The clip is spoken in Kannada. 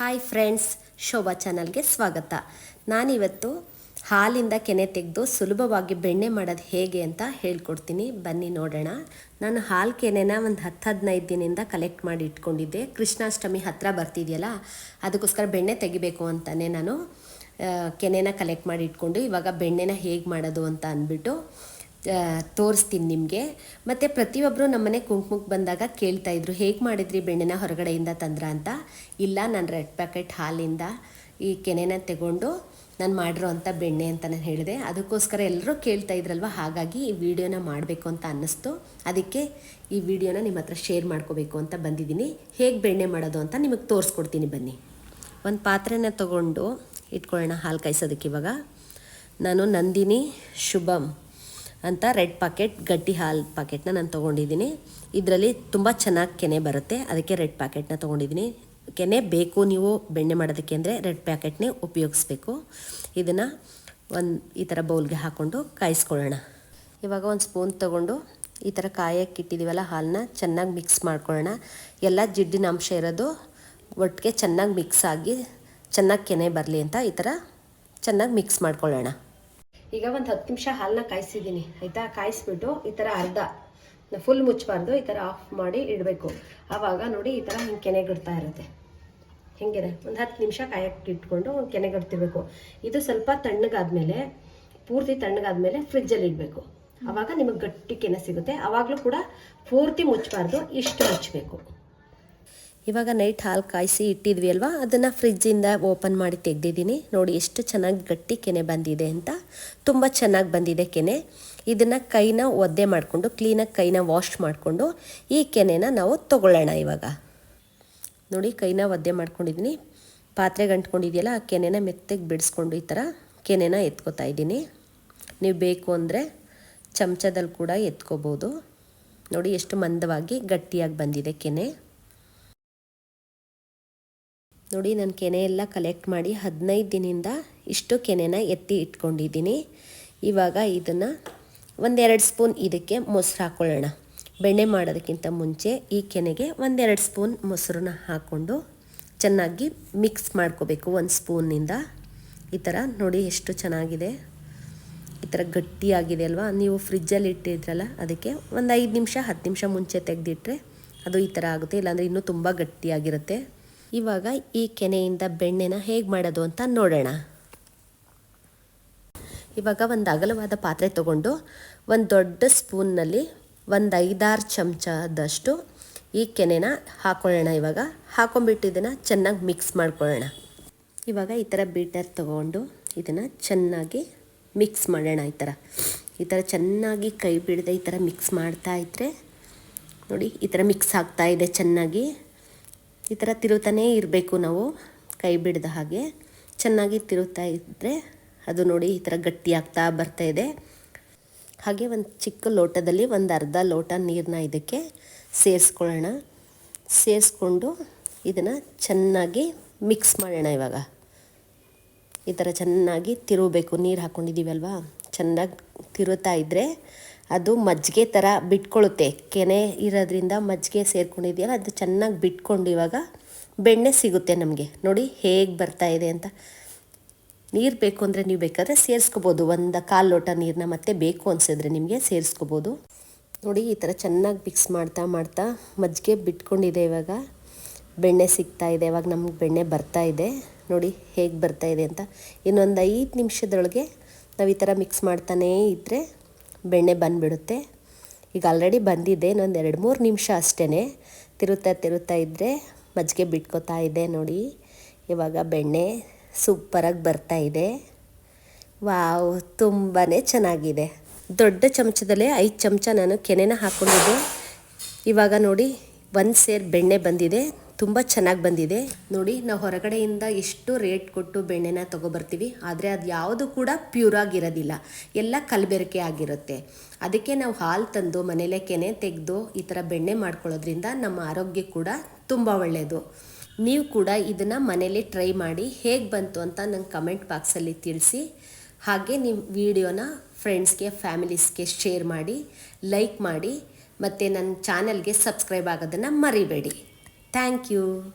ಹಾಯ್ ಫ್ರೆಂಡ್ಸ್ ಶೋಭಾ ಚಾನಲ್ಗೆ ಸ್ವಾಗತ. ನಾನಿವತ್ತು ಹಾಲಿಂದ ಕೆನೆ ತೆಗೆದು ಸುಲಭವಾಗಿ ಬೆಣ್ಣೆ ಮಾಡೋದು ಹೇಗೆ ಅಂತ ಹೇಳ್ಕೊಡ್ತೀನಿ. ಬನ್ನಿ ನೋಡೋಣ. ನಾನು ಹಾಲು ಕೆನೆನ ಒಂದು ಹತ್ತು ಹದಿನೈದು ದಿನದಿಂದ ಕಲೆಕ್ಟ್ ಮಾಡಿ ಇಟ್ಕೊಂಡಿದ್ದೆ. ಕೃಷ್ಣಾಷ್ಟಮಿ ಹತ್ತಿರ ಬರ್ತಿದೆಯಲ್ಲ, ಅದಕ್ಕೋಸ್ಕರ ಬೆಣ್ಣೆ ತೆಗಿಬೇಕು ಅಂತಾನೆ ನಾನು. ಕೆನೆನ ಕಲೆಕ್ಟ್ ಮಾಡಿ ಇಟ್ಕೊಂಡು ಇವಾಗ ಬೆಣ್ಣೆನ ಹೇಗೆ ಮಾಡೋದು ಅಂತ ಅಂದ್ಬಿಟ್ಟು ತೋರಿಸ್ತೀನಿ ನಿಮಗೆ. ಮತ್ತು ಪ್ರತಿಯೊಬ್ಬರು ನಮ್ಮನೆ ಕುಂಕುಮಕ್ಕೆ ಬಂದಾಗ ಕೇಳ್ತಾ ಇದ್ರು, ಹೇಗೆ ಮಾಡಿದ್ರಿ ಬೆಣ್ಣೆನ ಹೊರಗಡೆಯಿಂದ ತಂದ್ರ ಅಂತ? ಇಲ್ಲ, ನಾನು ರೆಡ್ ಪ್ಯಾಕೆಟ್ ಹಾಲಿಂದ ಈ ಕೆನೆನ ತಗೊಂಡು ನಾನು ಮಾಡಿರೋ ಅಂಥ ಬೆಣ್ಣೆ ಅಂತ ನಾನು ಹೇಳಿದೆ. ಅದಕ್ಕೋಸ್ಕರ ಎಲ್ಲರೂ ಕೇಳ್ತಾ ಇದ್ರಲ್ವ? ಹಾಗಾಗಿ ಈ ವಿಡಿಯೋನ ಮಾಡಬೇಕು ಅಂತ ಅನ್ನಿಸ್ತು. ಅದಕ್ಕೆ ಈ ವಿಡಿಯೋನ ನಿಮ್ಮ ಹತ್ರ ಶೇರ್ ಮಾಡ್ಕೋಬೇಕು ಅಂತ ಬಂದಿದ್ದೀನಿ. ಹೇಗೆ ಬೆಣ್ಣೆ ಮಾಡೋದು ಅಂತ ನಿಮಗೆ ತೋರಿಸ್ಕೊಡ್ತೀನಿ ಬನ್ನಿ. ಒಂದು ಪಾತ್ರೆನ ತಗೊಂಡು ಇಟ್ಕೊಳ್ಳೋಣ ಹಾಲು ಕಾಯಿಸೋದಕ್ಕೆ ಇವಾಗ. ನಾನು ನಂದಿನಿ ಶುಭಮ್ ಅಂತ ರೆಡ್ ಪಾಕೆಟ್, ಗಟ್ಟಿ ಹಾಲು ಪಾಕೆಟ್ನ ನಾನು ತೊಗೊಂಡಿದ್ದೀನಿ. ಇದರಲ್ಲಿ ತುಂಬ ಚೆನ್ನಾಗಿ ಕೆನೆ ಬರುತ್ತೆ, ಅದಕ್ಕೆ ರೆಡ್ ಪ್ಯಾಕೆಟ್ನ ತೊಗೊಂಡಿದ್ದೀನಿ. ಕೆನೆ ಬೇಕು ನೀವು ಬೆಣ್ಣೆ ಮಾಡೋದಕ್ಕೆ ಅಂದರೆ ರೆಡ್ ಪ್ಯಾಕೆಟ್ನೇ ಉಪಯೋಗಿಸ್ಬೇಕು. ಇದನ್ನು ಒಂದು ಈ ಥರ ಬೌಲ್ಗೆ ಹಾಕ್ಕೊಂಡು ಕಾಯಿಸ್ಕೊಳ್ಳೋಣ. ಇವಾಗ ಒಂದು ಸ್ಪೂನ್ ತೊಗೊಂಡು ಈ ಥರ ಕಾಯಕ್ಕೆ ಇಟ್ಟಿದ್ದೀವಲ್ಲ ಹಾಲನ್ನ ಚೆನ್ನಾಗಿ ಮಿಕ್ಸ್ ಮಾಡ್ಕೊಳ್ಳೋಣ. ಎಲ್ಲ ಜಿಡ್ಡಿನ ಅಂಶ ಇರೋದು ಒಟ್ಟಿಗೆ ಚೆನ್ನಾಗಿ ಮಿಕ್ಸ್ ಆಗಿ ಚೆನ್ನಾಗಿ ಕೆನೆ ಬರಲಿ ಅಂತ ಈ ಥರ ಚೆನ್ನಾಗಿ ಮಿಕ್ಸ್ ಮಾಡ್ಕೊಳ್ಳೋಣ. ಈಗ ಒಂದು ಹತ್ತು ನಿಮಿಷ ಹಾಲನ್ನ ಕಾಯಿಸಿದ್ದೀನಿ, ಆಯಿತಾ? ಕಾಯಿಸ್ಬಿಟ್ಟು ಈ ಥರ ಅರ್ಧ ಫುಲ್ ಮುಚ್ಚಬಾರ್ದು ಈ ಥರ ಆಫ್ ಮಾಡಿ ಇಡಬೇಕು. ಆವಾಗ ನೋಡಿ ಈ ಥರ ಹಿಂಗೆ ಕೆನೆಗಿಡ್ತಾ ಇರುತ್ತೆ. ಹಿಂಗೆ ಒಂದು ಹತ್ತು ನಿಮಿಷ ಕಾಯಕ್ಕೆ ಇಟ್ಕೊಂಡು ಕೆನೆಗಡ್ತಿರ್ಬೇಕು. ಇದು ಸ್ವಲ್ಪ ತಣ್ಣಗಾದ್ಮೇಲೆ, ಪೂರ್ತಿ ತಣ್ಣಗಾದ್ಮೇಲೆ ಫ್ರಿಜ್ಜಲ್ಲಿ ಇಡಬೇಕು. ಆವಾಗ ನಿಮಗೆ ಗಟ್ಟಿ ಕೆನೆ ಸಿಗುತ್ತೆ. ಆವಾಗಲೂ ಕೂಡ ಪೂರ್ತಿ ಮುಚ್ಚಬಾರ್ದು ಇಷ್ಟು ಮುಚ್ಚಬೇಕು ಇವಾಗ ನೈಟ್ ಹಾಲು ಕಾಯಿಸಿ ಇಟ್ಟಿದ್ವಿ ಅಲ್ವಾ? ಅದನ್ನು ಫ್ರಿಜ್ಜಿಂದ ಓಪನ್ ಮಾಡಿ ತೆಗೆದಿದ್ದೀನಿ. ನೋಡಿ ಎಷ್ಟು ಚೆನ್ನಾಗಿ ಗಟ್ಟಿ ಕೆನೆ ಬಂದಿದೆ ಅಂತ. ತುಂಬ ಚೆನ್ನಾಗಿ ಬಂದಿದೆ ಕೆನೆ. ಇದನ್ನು ಕೈನ ಒದ್ದೆ ಮಾಡಿಕೊಂಡು ಕ್ಲೀನಾಗಿ ಕೈನ ವಾಶ್ ಮಾಡಿಕೊಂಡು ಈ ಕೆನೆನ ನಾವು ತಗೊಳ್ಳೋಣ ಇವಾಗ. ನೋಡಿ ಕೈನ ಒದ್ದೆ ಮಾಡ್ಕೊಂಡಿದ್ದೀನಿ. ಪಾತ್ರೆಗೆ ಅಂಟ್ಕೊಂಡಿದೆಯಲ್ಲ, ಆ ಕೆನೆನ ಮೆತ್ತಗೆ ಬಿಡಿಸ್ಕೊಂಡು ಈ ಥರ ಕೆನೆನ ಎತ್ಕೋತಾ ಇದ್ದೀನಿ. ನೀವು ಬೇಕು ಅಂದರೆ ಚಮಚದಲ್ಲಿ ಕೂಡ ಎತ್ಕೋಬೋದು. ನೋಡಿ ಎಷ್ಟು ಮಂದವಾಗಿ ಗಟ್ಟಿಯಾಗಿ ಬಂದಿದೆ ಕೆನೆ. ನೋಡಿ, ನಾನು ಕೆನೆ ಎಲ್ಲ ಕಲೆಕ್ಟ್ ಮಾಡಿ ಹದಿನೈದು ದಿನದಿಂದ ಇಷ್ಟು ಕೆನೆನ ಎತ್ತಿ ಇಟ್ಕೊಂಡಿದ್ದೀನಿ. ಇವಾಗ ಇದನ್ನು ಒಂದೆರಡು ಸ್ಪೂನ್ ಇದಕ್ಕೆ ಮೊಸರು ಹಾಕ್ಕೊಳ್ಳೋಣ ಬೆಣ್ಣೆ ಮಾಡೋದಕ್ಕಿಂತ ಮುಂಚೆ ಈ ಕೆನೆಗೆ ಒಂದೆರಡು ಸ್ಪೂನ್ ಮೊಸರನ್ನ ಹಾಕ್ಕೊಂಡು ಚೆನ್ನಾಗಿ ಮಿಕ್ಸ್ ಮಾಡ್ಕೋಬೇಕು ಒಂದು ಸ್ಪೂನಿಂದ ಈ ಥರ ನೋಡಿ ಎಷ್ಟು ಚೆನ್ನಾಗಿದೆ. ಈ ಥರ ಗಟ್ಟಿಯಾಗಿದೆ ಅಲ್ವಾ? ನೀವು ಫ್ರಿಜ್ಜಲ್ಲಿ ಇಟ್ಟಿದ್ರಲ್ಲ, ಅದಕ್ಕೆ ಒಂದು ಐದು ನಿಮಿಷ, ಹತ್ತು ನಿಮಿಷ ಮುಂಚೆ ತೆಗೆದಿಟ್ರೆ ಅದು ಈ ಥರ ಆಗುತ್ತೆ. ಇಲ್ಲಾಂದರೆ ಇನ್ನೂ ತುಂಬ ಗಟ್ಟಿಯಾಗಿರುತ್ತೆ. ಇವಾಗ ಈ ಕೆನೆಯಿಂದ ಬೆಣ್ಣೆನ ಹೇಗೆ ಮಾಡೋದು ಅಂತ ನೋಡೋಣ. ಇವಾಗ ಒಂದು ಅಗಲವಾದ ಪಾತ್ರೆ ತಗೊಂಡು ಒಂದು ದೊಡ್ಡ ಸ್ಪೂನ್ನಲ್ಲಿ ಒಂದು ಐದಾರು ಚಮಚದಷ್ಟು ಈ ಕೆನೆನ ಹಾಕ್ಕೊಳ್ಳೋಣ ಇವಾಗ. ಹಾಕೊಂಡ್ಬಿಟ್ಟು ಇದನ್ನು ಚೆನ್ನಾಗಿ ಮಿಕ್ಸ್ ಮಾಡ್ಕೊಳ್ಳೋಣ. ಇವಾಗ ಈ ಥರ ಬೀಟರ್ ತಗೊಂಡು ಇದನ್ನು ಚೆನ್ನಾಗಿ ಮಿಕ್ಸ್ ಮಾಡೋಣ ಈ ಥರ ಈ ಥರ ಚೆನ್ನಾಗಿ ಕೈ ಬಿಡದೆ ಈ ಥರ ಮಿಕ್ಸ್ ಮಾಡ್ತಾ ಇದ್ದರೆ ನೋಡಿ ಈ ಥರ ಮಿಕ್ಸ್ ಆಗ್ತಾ ಇದೆ ಚೆನ್ನಾಗಿ. ಈ ಥರ ತಿರುತ್ತಾನೇ ಇರಬೇಕು ನಾವು, ಕೈ ಬಿಡದ ಹಾಗೆ. ಚೆನ್ನಾಗಿ ತಿರುತ್ತಾ ಇದ್ದರೆ ಅದು ನೋಡಿ ಈ ಥರ ಗಟ್ಟಿ ಆಗ್ತಾ ಬರ್ತಾ ಇದೆ. ಹಾಗೆ ಒಂದು ಚಿಕ್ಕ ಲೋಟದಲ್ಲಿ ಒಂದು ಅರ್ಧ ಲೋಟ ನೀರನ್ನ ಇದಕ್ಕೆ ಸೇರಿಸ್ಕೊಳ್ಳೋಣ. ಸೇರಿಸ್ಕೊಂಡು ಇದನ್ನು ಚೆನ್ನಾಗಿ ಮಿಕ್ಸ್ ಮಾಡೋಣ ಇವಾಗ. ಈ ಥರ ಚೆನ್ನಾಗಿ ತಿರುಗಬೇಕು. ನೀರು ಹಾಕ್ಕೊಂಡಿದ್ದೀವಲ್ವಾ ಚೆನ್ನಾಗಿ ತಿರುತ್ತಾ ಇದ್ದರೆ ಅದು ಮಜ್ಜಿಗೆ ಥರ ಬಿಟ್ಕೊಳ್ಳುತ್ತೆ. ಕೆನೆ ಇರೋದ್ರಿಂದ ಮಜ್ಜಿಗೆ ಸೇರ್ಕೊಂಡಿದೆಯಲ್ಲ, ಅದು ಚೆನ್ನಾಗಿ ಬಿಟ್ಕೊಂಡು ಇವಾಗ ಬೆಣ್ಣೆ ಸಿಗುತ್ತೆ ನಮಗೆ. ನೋಡಿ ಹೇಗೆ ಬರ್ತಾ ಇದೆ ಅಂತ. ನೀರು ಬೇಕು ಅಂದರೆ ನೀವು ಬೇಕಾದರೆ ಸೇರಿಸ್ಕೋಬೋದು. ಒಂದು ಕಾಲು ಲೋಟ ನೀರನ್ನ ಮತ್ತೆ ಬೇಕು ಅನಿಸಿದ್ರೆ ನಿಮಗೆ ಸೇರಿಸ್ಕೋಬೋದು. ನೋಡಿ ಈ ಥರ ಚೆನ್ನಾಗಿ ಮಿಕ್ಸ್ ಮಾಡ್ತಾ ಮಾಡ್ತಾ ಮಜ್ಜಿಗೆ ಬಿಟ್ಕೊಂಡಿದೆ ಇವಾಗ. ಬೆಣ್ಣೆ ಸಿಗ್ತಾ ಇದೆ, ಇವಾಗ ನಮ್ಗೆ ಬೆಣ್ಣೆ ಬರ್ತಾ ಇದೆ. ನೋಡಿ ಹೇಗೆ ಬರ್ತಾ ಇದೆ ಅಂತ. ಇನ್ನೊಂದು ಐದು ನಿಮಿಷದೊಳಗೆ ನಾವು ಈ ಥರ ಮಿಕ್ಸ್ ಮಾಡ್ತಾನೇ ಇದ್ದರೆ ಬೆಣ್ಣೆ ಬಂದುಬಿಡುತ್ತೆ. ಈಗ ಆಲ್ರೆಡಿ ಬಂದಿದೆ, ಇನ್ನೊಂದು ಎರಡು ಮೂರು ನಿಮಿಷ ಅಷ್ಟೇ ತಿರುತ್ತಾ ತಿರುತ್ತಾ ಇದ್ದರೆ ಮಜ್ಜಿಗೆ ಬಿಟ್ಕೋತಾ ಇದೆ ನೋಡಿ. ಇವಾಗ ಬೆಣ್ಣೆ ಸೂಪರಾಗಿ ಬರ್ತಾ ಇದೆ. ವಾವ್ ತುಂಬಾ ಚೆನ್ನಾಗಿದೆ. ದೊಡ್ಡ ಚಮಚದಲ್ಲೇ ಐದು ಚಮಚ ನಾನು ಕೆನೆನ ಹಾಕ್ಕೊಂಡಿದ್ದೆ ಇವಾಗ ನೋಡಿ, ಒಂದು ಸೇರು ಬೆಣ್ಣೆ ಬಂದಿದೆ. ತುಂಬ ಚೆನ್ನಾಗಿ ಬಂದಿದೆ. ನೋಡಿ, ನಾವು ಹೊರಗಡೆಯಿಂದ ಎಷ್ಟು ರೇಟ್ ಕೊಟ್ಟು ಬೆಣ್ಣೆನ ತೊಗೊಬರ್ತೀವಿ, ಆದರೆ ಅದು ಯಾವುದು ಕೂಡ ಪ್ಯೂರ್ ಆಗಿರೋದಿಲ್ಲ. ಎಲ್ಲ ಕಲಬೆರಕೆ ಆಗಿರುತ್ತೆ. ಅದಕ್ಕೆ ನಾವು ಹಾಲು ತಂದು ಮನೇಲೆ ಕೆನೆ ತೆಗೆದು ಈ ಥರ ಬೆಣ್ಣೆ ಮಾಡ್ಕೊಳ್ಳೋದ್ರಿಂದ ನಮ್ಮ ಆರೋಗ್ಯ ಕೂಡ ತುಂಬ ಒಳ್ಳೆಯದು ನೀವು ಕೂಡ ಇದನ್ನು ಮನೇಲಿ ಟ್ರೈ ಮಾಡಿ ಹೇಗೆ ಬಂತು ಅಂತ ನಂಗೆ ಕಮೆಂಟ್ ಬಾಕ್ಸಲ್ಲಿ ತಿಳಿಸಿ. ಹಾಗೆ ನಿಮ್ಮ ವಿಡಿಯೋನ ಫ್ರೆಂಡ್ಸ್ಗೆ ಫ್ಯಾಮಿಲೀಸ್ಗೆ ಶೇರ್ ಮಾಡಿ ಲೈಕ್ ಮಾಡಿ, ಮತ್ತು ನನ್ನ ಚಾನಲ್ಗೆ ಸಬ್ಸ್ಕ್ರೈಬ್ ಆಗೋದನ್ನು ಮರಿಬೇಡಿ. Thank you.